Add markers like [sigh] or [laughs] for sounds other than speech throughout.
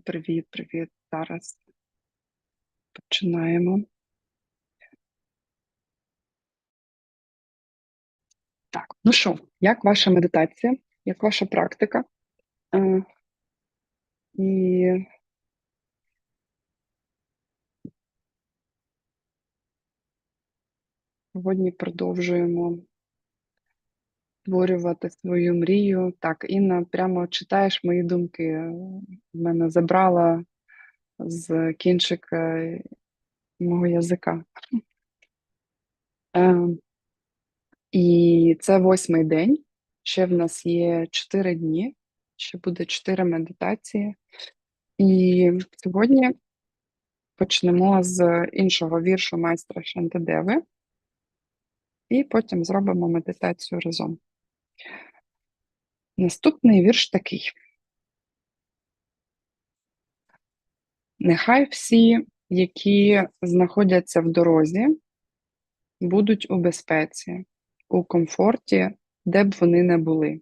Привіт, привіт. Зараз починаємо. Так, ну що, як ваша медитація? Як ваша практика? Е, І сьогодні продовжуємо створювати свою мрію. Так, Інна, прямо читаєш мої думки. Мене забрала з кінчика мого язика. Е, І це восьмий день. Ще в нас є чотири дні, ще буде чотири медитації. І сьогодні почнемо з іншого віршу майстра Шантидеви, і потім зробимо медитацію разом. Наступний вірш такий. Нехай всі, які знаходяться в дорозі, будуть у безпеці, у комфорті, де б вони не були.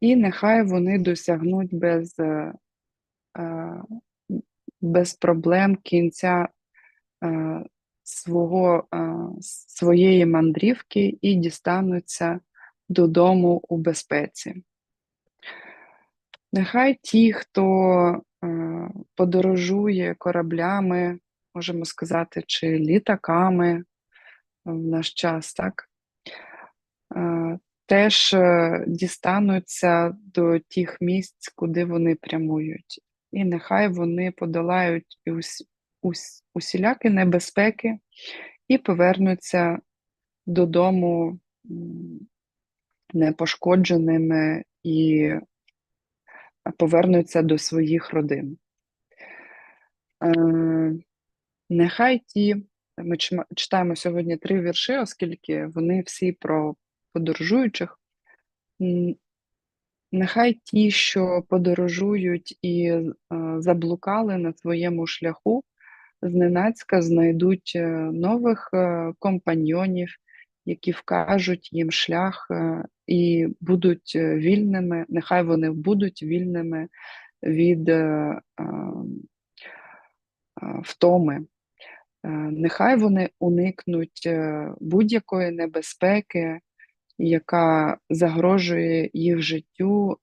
І нехай вони досягнуть без, е, е, без проблем кінця е, свого, своєї мандрівки і дістануться додому у безпеці. Нехай ті, хто подорожує кораблями, можемо сказати, чи літаками в наш час, так? Теж е, дістануться до тих місць, куди вони прямують. І нехай вони подолають ус, ус, усілякі небезпеки і повернуться додому непошкодженими і повернуться до своїх родин. Е, Нехай ті, ми читаємо сьогодні три вірші, оскільки вони всі про подорожуючих. Нехай ті, що подорожують і е, заблукали на своєму шляху, зненацька знайдуть е, нових компаньйонів, які вкажуть їм шлях і будуть вільними, нехай вони будуть вільними від втоми. Нехай вони уникнуть будь-якої небезпеки, яка загрожує їх життю,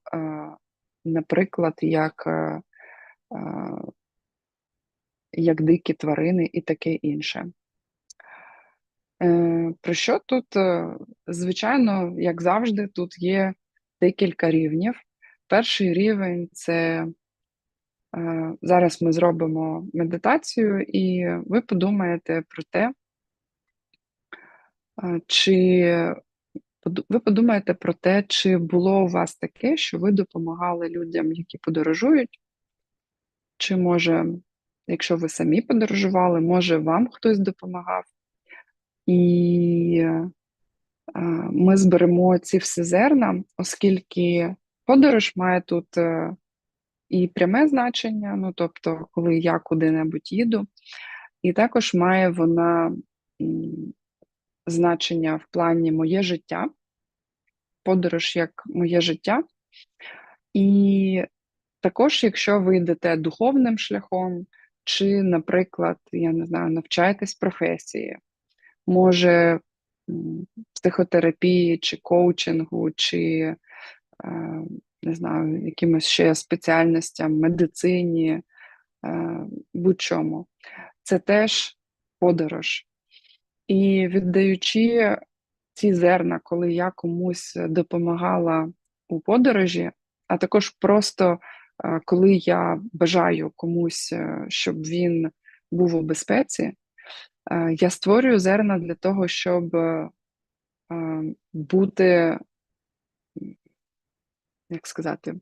наприклад, як як дикі тварини і таке інше. Е, про що тут? Е, звичайно, як завжди, тут є декілька рівнів. Перший рівень це е, зараз ми зробимо медитацію, і ви подумаєте про те, чи ви подумаєте про те, чи було у вас таке, що ви допомагали людям, які подорожують, чи може, якщо ви самі подорожували, може вам хтось допомагав. І ми зберемо ці всі зерна, оскільки подорож має тут е, і пряме значення, ну тобто, коли я куди-небудь їду, і також має вона значення в плані моє життя, подорож як моє життя. І також, якщо ви йдете духовним шляхом, чи, наприклад, я не знаю, навчаєтесь професії, може психотерапії, чи коучингу, чи е, не знаю, якимось ще спеціальностям, медицині, е, будь-чому. Це теж подорож. І віддаючи ці зерна, коли я комусь допомагала у подорожі, а також просто е, коли я бажаю комусь, щоб він був у безпеці, я створюю зерна для того, щоб е, бути, як сказати,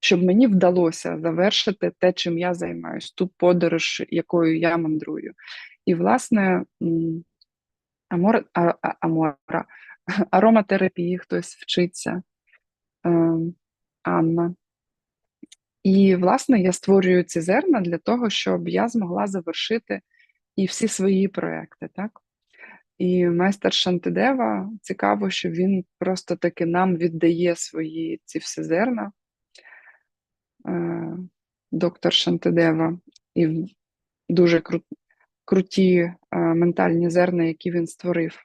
щоб мені вдалося завершити те, чим я займаюся, ту подорож, якою я мандрую. І, власне, амор, а, амора, [laughs] ароматерапії хтось вчиться, е, Анна. І, власне, я створюю ці зерна для того, щоб я змогла завершити і всі свої проекти, так? І майстер Шантидева цікаво, що він просто таки нам віддає свої ці всі зерна. Е, доктор Шантидева, і дуже кру круті е, ментальні зерна, які він створив.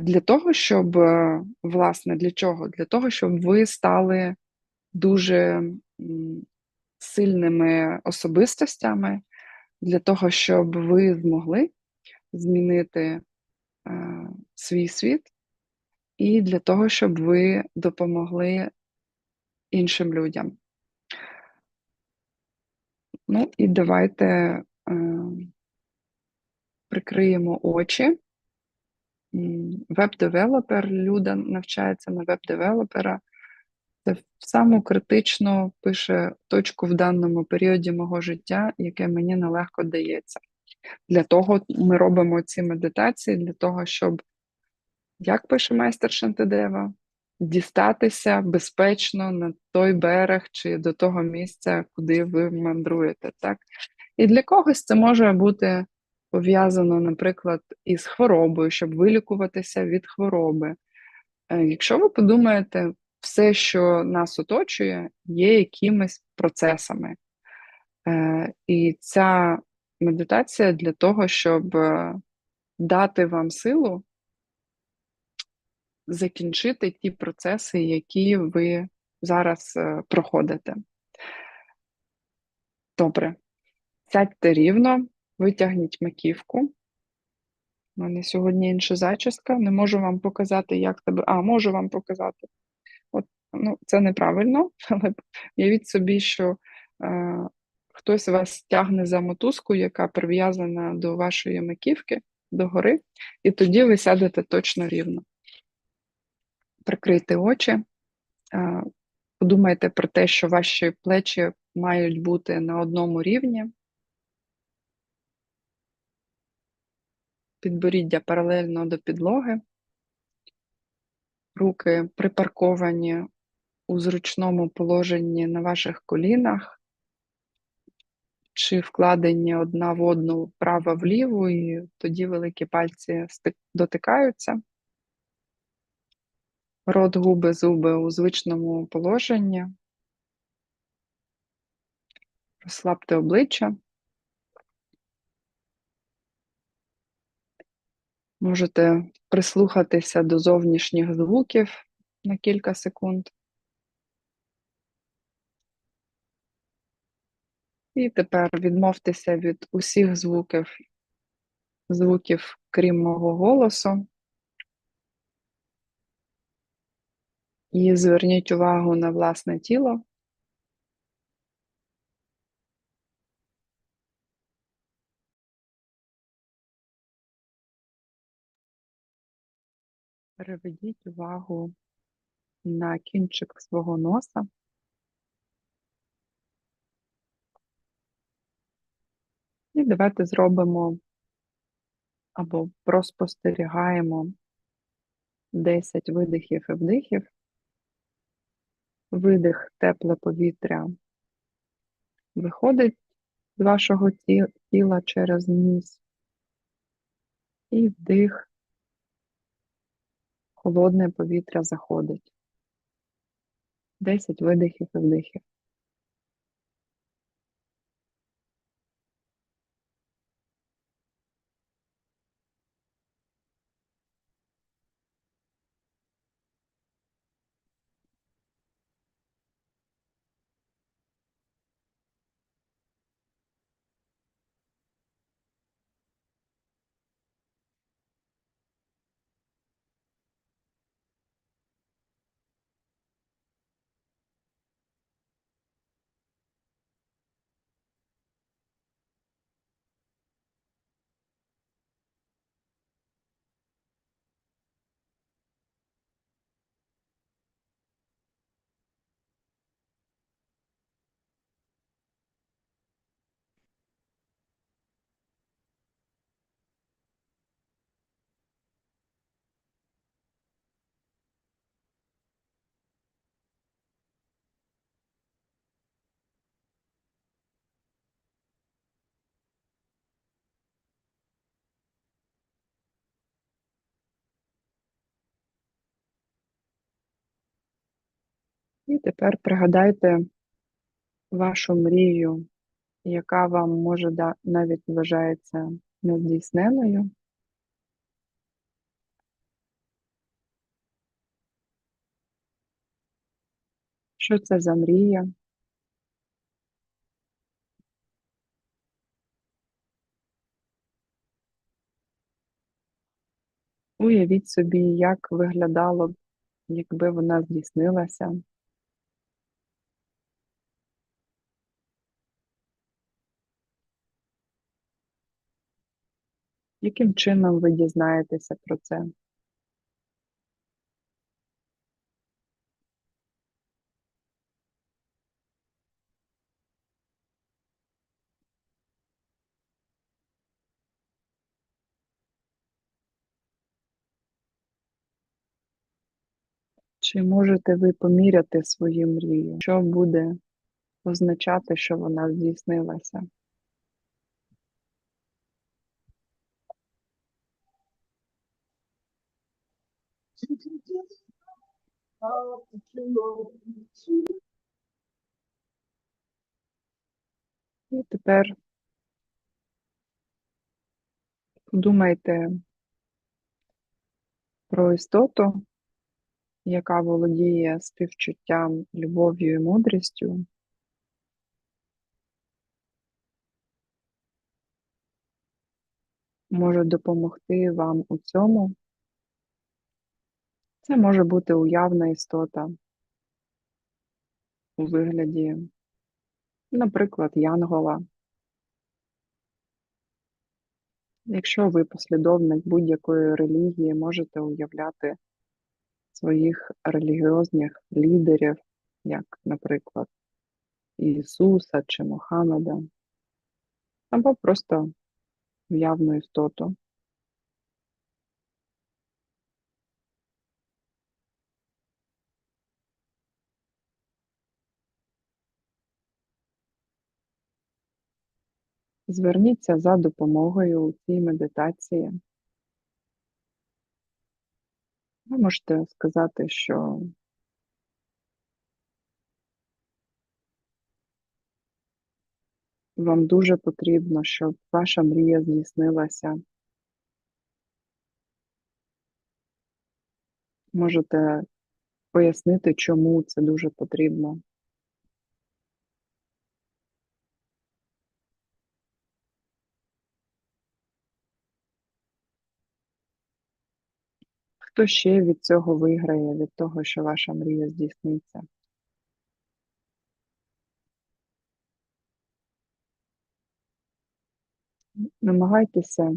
Для того, щоб, е, власне, для чого? Для того, щоб ви стали дуже сильними особистостями, для того, щоб ви змогли змінити е, свій світ, і для того, щоб ви допомогли іншим людям. Ну і давайте е, прикриємо очі. Веб-девелопер, Люда навчається на веб-девелопера. Це саму критично пише точку в даному періоді мого життя, яке мені нелегко дається. Для того ми робимо ці медитації, для того, щоб, як пише майстер Шантидева, дістатися безпечно на той берег чи до того місця, куди ви мандруєте. Так? І для когось це може бути пов'язано, наприклад, із хворобою, щоб вилікуватися від хвороби. Е, якщо ви подумаєте, все, що нас оточує, є якимись процесами. Е, і ця медитація для того, щоб е, дати вам силу закінчити ті процеси, які ви зараз проходите. Добре. Сядьте рівно, Витягніть маківку. У мене сьогодні інша зачіска. Не можу вам показати, як тебе. А, можу вам показати. Ну, Це неправильно, [laughs] але уявіть собі, що е, хтось вас тягне за мотузку, яка прив'язана до вашої маківки, до гори, і тоді ви сядете точно рівно. Прикрийте очі, е, подумайте про те, що ваші плечі мають бути на одному рівні. підборіддя паралельно до підлоги, руки припарковані у зручному положенні на ваших колінах, чи вкладені одна в одну вправо вліву, і тоді великі пальці дотикаються. Рот, губи, зуби у звичному положенні. Розслабте обличчя. Можете прислухатися до зовнішніх звуків на кілька секунд. І тепер відмовтеся від усіх звуків, звуків, крім мого голосу. І зверніть увагу на власне тіло. Переведіть увагу на кінчик свого носа. І давайте зробимо або проспостерігаємо 10 видихів і вдихів. Видих тепле повітря виходить з вашого тіла через ніс. І вдих холодне повітря заходить. 10 видихів і вдихів. І тепер пригадайте вашу мрію, яка вам може навіть вважається нездійсненою. Що це за мрія? Уявіть собі, як виглядало б, якби вона здійснилася. Яким чином ви дізнаєтеся про це? Чи можете ви поміряти свою мрію? Що буде означати, що вона здійснилася? І тепер подумайте про істоту, яка володіє співчуттям, любов'ю і мудрістю. Може допомогти вам у цьому. Це може бути уявна істота у вигляді, наприклад, Янгола. Якщо ви послідовник будь-якої релігії, можете уявляти своїх релігіозних лідерів, як, наприклад, Ісуса чи Мохаммеда, або просто уявну істоту. Зверніться за допомогою у цій медитації. Ви можете сказати, що вам дуже потрібно, щоб ваша мрія здійснилася. Можете пояснити, чому це дуже потрібно. Хто ще від цього виграє, від того, що ваша мрія здійсниться? Намагайтеся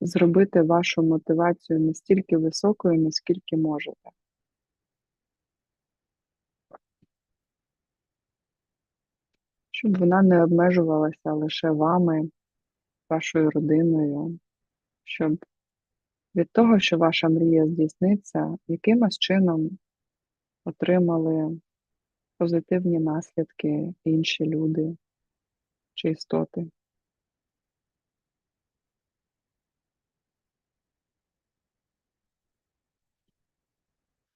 зробити вашу мотивацію настільки високою, наскільки можете. Щоб вона не обмежувалася лише вами, вашою родиною, щоб від того, що ваша мрія здійсниться, якимось чином отримали позитивні наслідки інші люди чи істоти.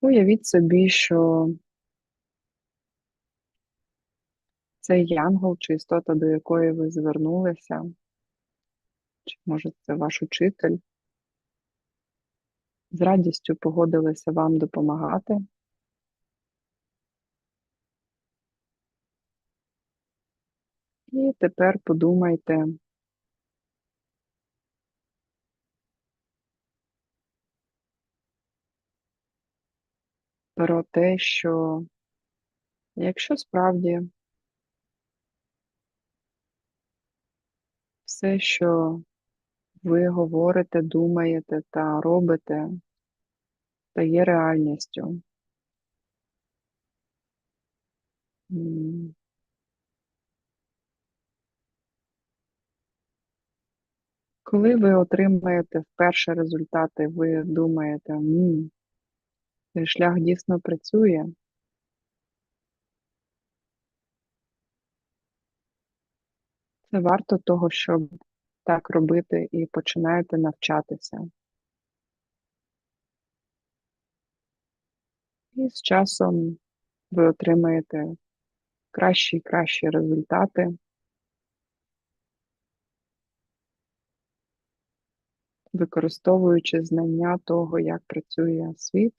Уявіть собі, що цей янгол чи істота, до якої ви звернулися, чи може це ваш учитель, з радістю погодилися вам допомагати. І тепер подумайте, про те, що якщо справді все, що ви говорите, думаєте та робите, стає реальністю. Коли ви отримаєте вперше результати, ви думаєте, цей шлях дійсно працює. Це варто того, щоб так робити і починаєте навчатися. І з часом ви отримаєте кращі і кращі результати. Використовуючи знання того, як працює світ,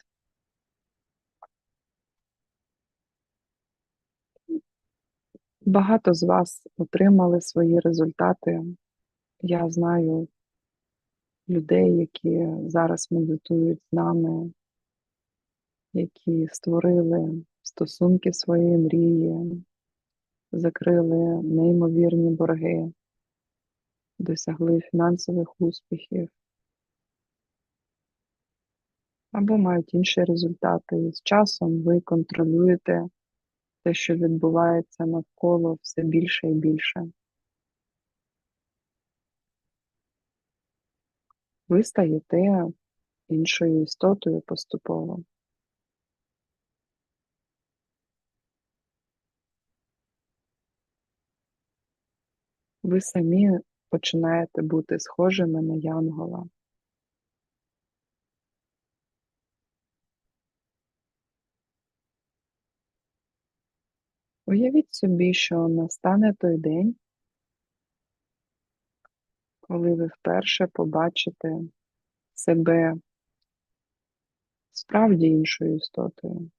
багато з вас отримали свої результати. Я знаю людей, які зараз медитують з нами, які створили стосунки своєї мрії, закрили неймовірні борги, досягли фінансових успіхів або мають інші результати. І з часом ви контролюєте те, що відбувається навколо все більше і більше. Ви стаєте іншою істотою поступово. Ви самі починаєте бути схожими на янгола. Уявіть собі, що настане той день, коли ви вперше побачите себе справді іншою істотою.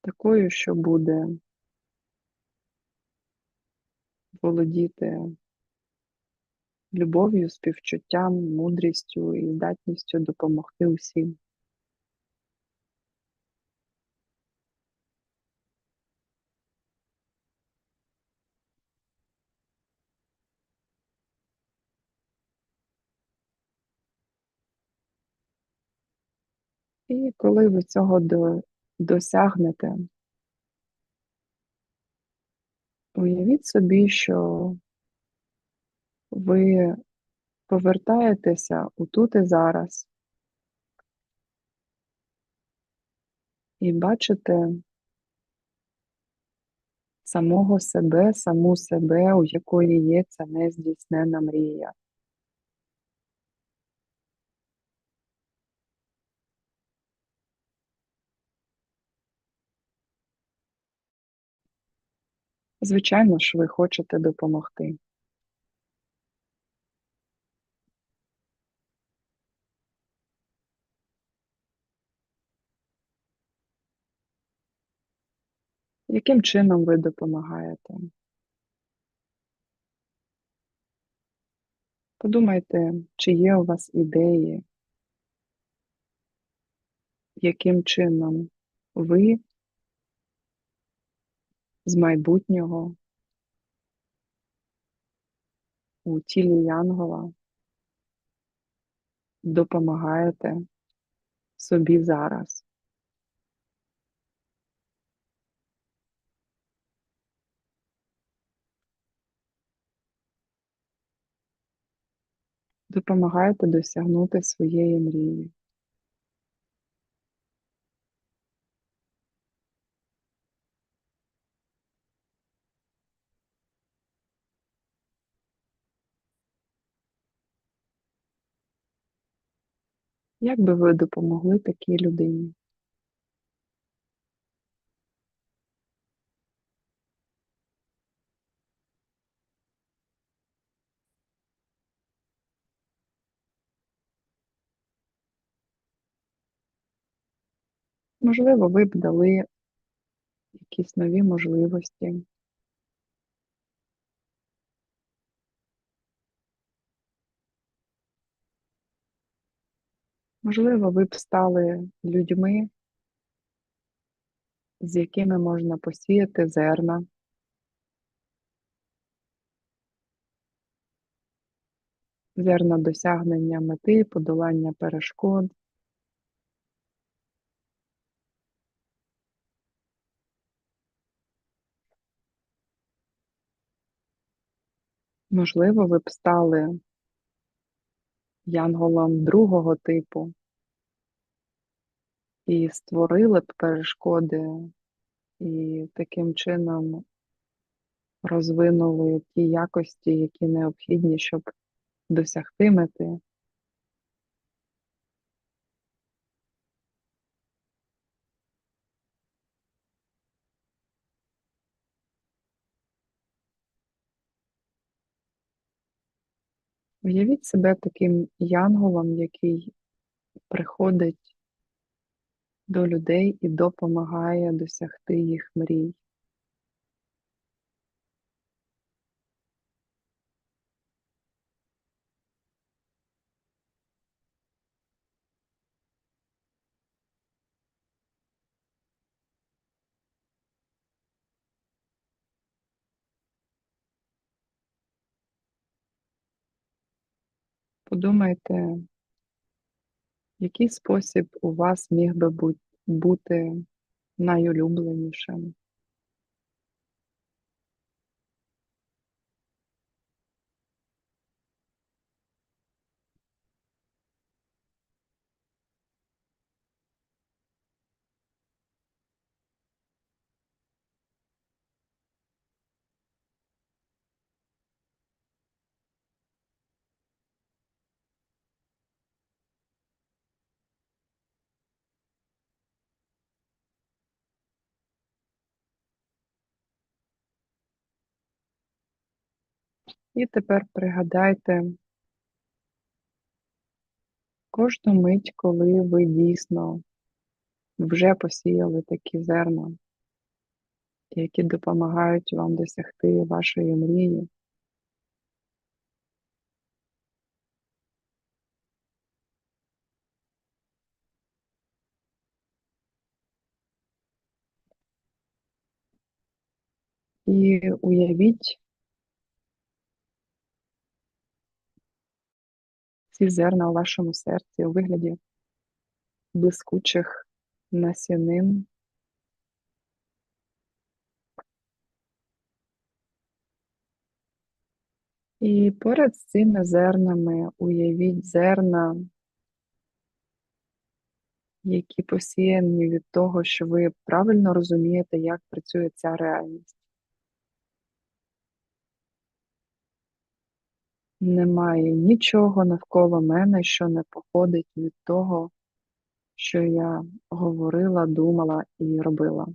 Такою, що буде володіти любов'ю, співчуттям, мудрістю і здатністю допомогти усім. І коли ви цього до, досягнете, уявіть собі, що ви повертаєтеся у тут і зараз і бачите самого себе, саму себе, у якої є ця нездійснена мрія. Звичайно ж, ви хочете допомогти. Яким чином ви допомагаєте? Подумайте, чи є у вас ідеї, яким чином ви з майбутнього у тілі Янгола допомагаєте собі зараз. Допомагаєте досягнути своєї мрії. Як би ви допомогли такій людині? Можливо, ви б дали якісь нові можливості. Можливо, ви б стали людьми, з якими можна посіяти зерна. Зерна досягнення мети, подолання перешкод. Можливо, ви б стали янголом другого типу і створили б перешкоди, і таким чином розвинули ті якості, які необхідні, щоб досягти мети. Уявіть себе таким янголом, який приходить до людей і допомагає досягти їх мрій. Подумайте, який спосіб у вас міг би бути найулюбленішим? І тепер пригадайте кожну мить, коли ви дійсно вже посіяли такі зерна, які допомагають вам досягти вашої мрії. І уявіть ці зерна у вашому серці у вигляді блискучих насінин. І поряд з цими зернами уявіть зерна, які посіяні від того, що ви правильно розумієте, як працює ця реальність. Немає нічого навколо мене, що не походить від того, що я говорила, думала і робила.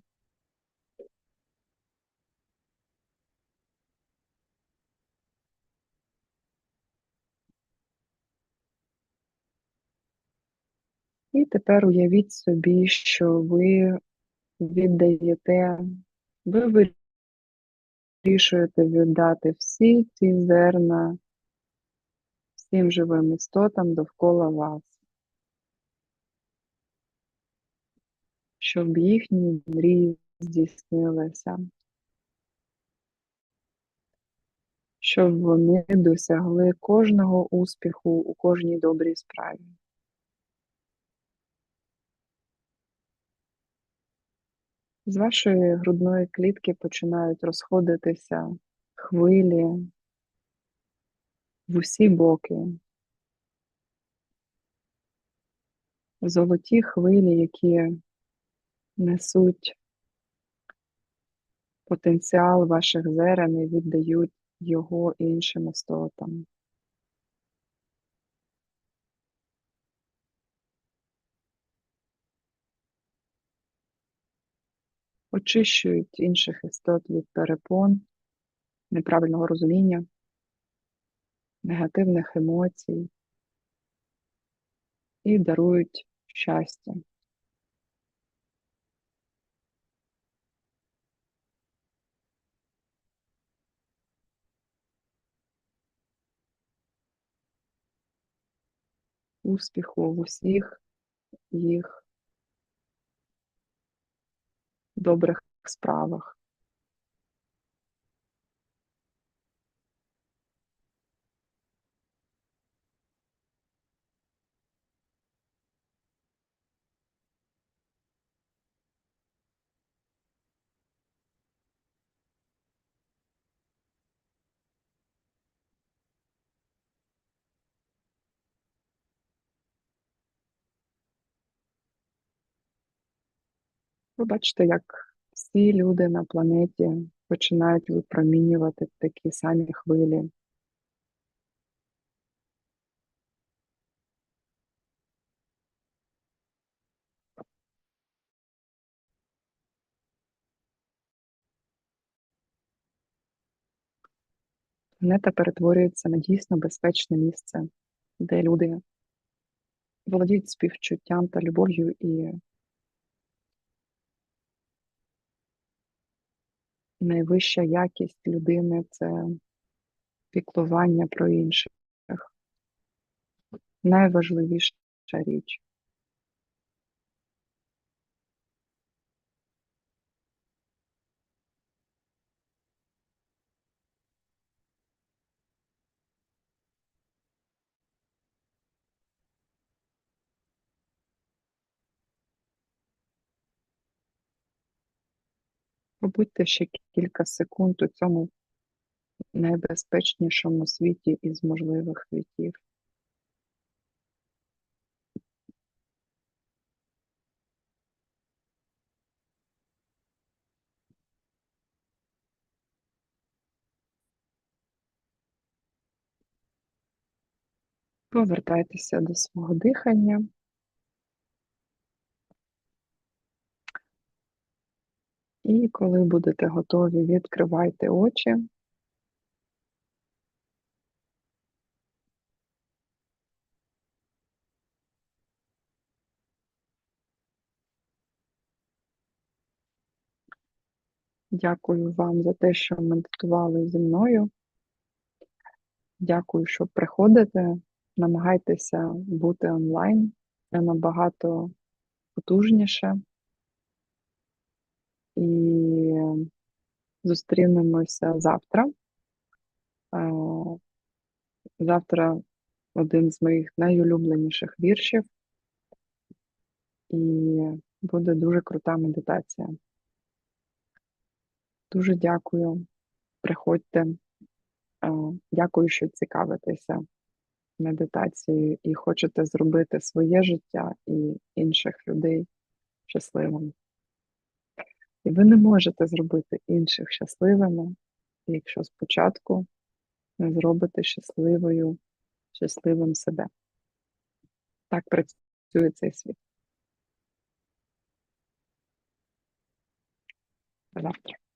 І тепер уявіть собі, що ви віддаєте, ви вирішуєте віддати всі ці зерна всім живим істотам довкола вас, щоб їхні мрії здійснилися, щоб вони досягли кожного успіху у кожній добрій справі. З вашої грудної клітки починають розходитися хвилі в усі боки. Золоті хвилі, які несуть потенціал ваших зерен і віддають його іншим істотам. Очищують інших істот від перепон, неправильного розуміння, негативних емоцій і дарують щастя. Успіху в усіх їх добрих справах. Ви бачите, як всі люди на планеті починають випромінювати такі самі хвилі. Планета перетворюється на дійсно безпечне місце, де люди володіють співчуттям та любов'ю і найвища якість людини це піклування про інших. Найважливіша річ. Побудьте ще кілька секунд у цьому найбезпечнішому світі із можливих світів. Повертайтеся до свого дихання. І коли будете готові, відкривайте очі. Дякую вам за те, що медитували зі мною. Дякую, що приходите. Намагайтеся бути онлайн. Це набагато потужніше. І зустрінемося завтра. Е, завтра один з моїх найулюбленіших віршів, і буде дуже крута медитація. Дуже дякую. Приходьте. Е, дякую, що цікавитеся медитацією і хочете зробити своє життя і інших людей щасливими. І ви не можете зробити інших щасливими, якщо спочатку не зробите щасливою, щасливим себе. Так працює цей світ. До завтра.